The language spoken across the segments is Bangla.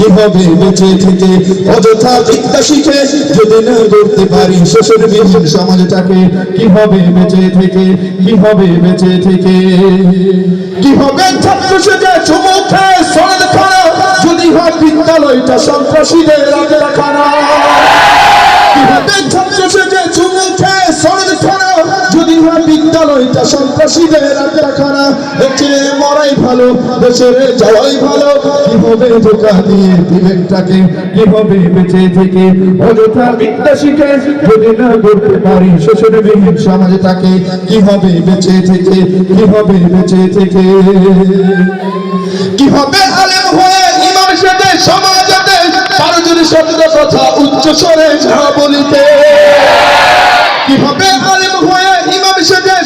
বেঁচে থেকে অযথা শিখে যদি না করতে পারি, শ্বশুর সমাজটাকে কি হবে বেঁচে থেকে কি হবে বেঁচে থেকে? কি হবে ছাত্র সেজে চুমুখে সনদ খানা যদি হয় বিদ্যালয়টা সন্ত্রাসীদের বিদ্যালয়টা সন্ত্রাসীদের রাজের খানা একে মরাই ভালো, দেশের যাওয়াই ভালো। কি হবে ধোকা দিয়ে বিবেকটাকে কি হবে বেঁচে থেকে অযথা বিদ্যা শিখে যদি না করতে পারি, শ্বশুর বিহীন সমাজটাকে কি হবে বেঁচে থেকে বেঁচে থেকে? আলেম হয়ে সাথে সমাজতে পারো যদি সত্য কথা উচ্চ স্বরে বলিতে? কি হবে আলেম হয়ে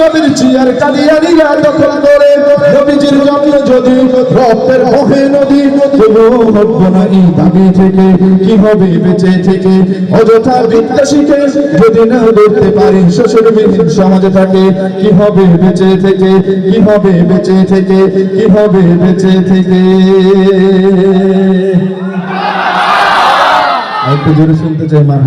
নবীর জিয়ার কাদিয়ানিরা দখল করে। নবীজির জন্য যদি রক্তের বহে নদী কোনো হবে না এই দাবি থেকে, কি হবে বেঁচে থেকে? অযথা বিদ্যা শিখে যদি না ধরতে পারি শ্বশুর বিহীন সমাজে থাকে, কি হবে বেঁচে থেকে? কি হবে বেঁচে থেকে? কি হবে বেঁচে থেকে? একটু জোরে শুনতে চাই মার